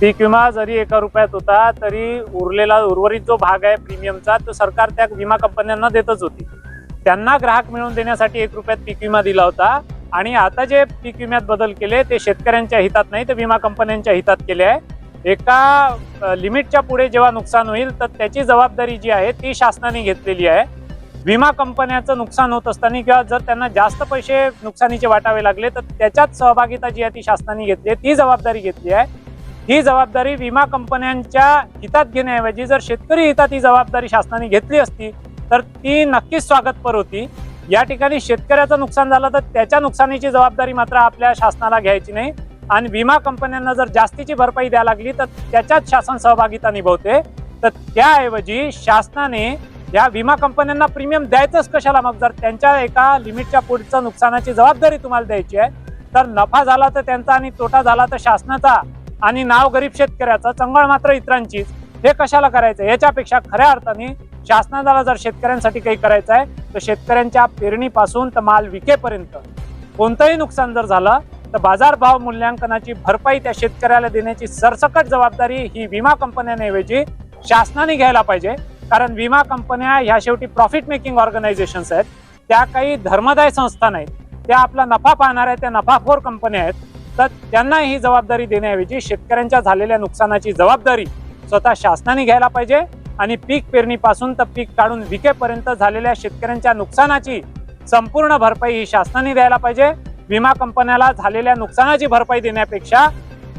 पीक विमा जरी एका रुपयात होता तरी उरलेला उर्वरित जो भाग आहे प्रीमियमचा तो सरकार त्या विमा कंपन्यांना देतच होती. त्यांना ग्राहक मिळवून देण्यासाठी एक रुपयात पीक विमा दिला होता आणि आता जे पीक विम्यात बदल केले ते शेतकऱ्यांच्या हितात नाही तर विमा कंपन्यांच्या हितात केले आहे. एका लिमिटच्या पुढे जेव्हा नुकसान होईल तर त्याची जबाबदारी जी आहे ती शासनाने घेतलेली आहे. विमा कंपन्याचं नुकसान होत असताना किंवा जर त्यांना जास्त पैसे नुकसानीचे वाटावे लागले तर त्याच्यात सहभागिता जी आहे ती शासनाने घेतली आहे ती जबाबदारी घेतली आहे. ही जबाबदारी विमा कंपन्यांच्या हितात घेण्याऐवजी जर शेतकरी हितात ही जबाबदारी शासनाने घेतली असती तर ती नक्कीच स्वागतपर होती. या ठिकाणी शेतकऱ्याचं नुकसान झालं तर त्याच्या नुकसानीची जबाबदारी मात्र आपल्या शासनाला घ्यायची नाही. आणि विमा कंपन्यांना जर जास्तीची भरपाई द्यायला लागली तर त्याच्यात शासन सहभागिता निभवते. तर त्याऐवजी शासनाने या विमा कंपन्यांना प्रीमियम द्यायचंच कशाला? मग जर त्यांच्या एका लिमिटच्या पुढचं नुकसानाची जबाबदारी तुम्हाला द्यायची आहे तर नफा झाला तर त्यांचा आणि तोटा झाला तर शासनाचा. आणि नाव गरीब शेतकऱ्याचं चंगळ मात्र इतरांचीच हे कशाला करायचं? याच्यापेक्षा खऱ्या अर्थाने शासनाला जर शेतकऱ्यांसाठी काही करायचं आहे तर शेतकऱ्यांच्या पेरणीपासून तर माल विकेपर्यंत. कोणतंही नुकसान जर झालं तर बाजारभाव मूल्यांकनाची भरपाई त्या शेतकऱ्याला देण्याची सरसकट जबाबदारी ही विमा कंपन्यांऐवजी शासनाने घ्यायला पाहिजे. कारण विमा कंपन्या ह्या शेवटी प्रॉफिट मेकिंग ऑर्गनायझेशन्स आहेत. त्या काही धर्मदाय संस्था नाहीत. त्या आपला नफा पाहणाऱ्या त्या नफाखोर कंपन्या आहेत. तर त्यांना ही जबाबदारी देण्याऐवजी शेतकऱ्यांच्या झालेल्या नुकसानाची जबाबदारी स्वतः शासनाने घ्यायला पाहिजे आणि पीक पेरणीपासून तर पीक काढून विकेपर्यंत झालेल्या शेतकऱ्यांच्या नुकसानाची संपूर्ण भरपाई ही शासनाने द्यायला पाहिजे. विमा कंपन्याला झालेल्या नुकसानाची भरपाई देण्यापेक्षा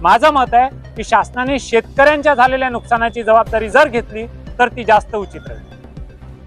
माझं मत आहे की शासनाने शेतकऱ्यांच्या झालेल्या नुकसानाची जबाबदारी जर घेतली तर ती जास्त उचित राहील.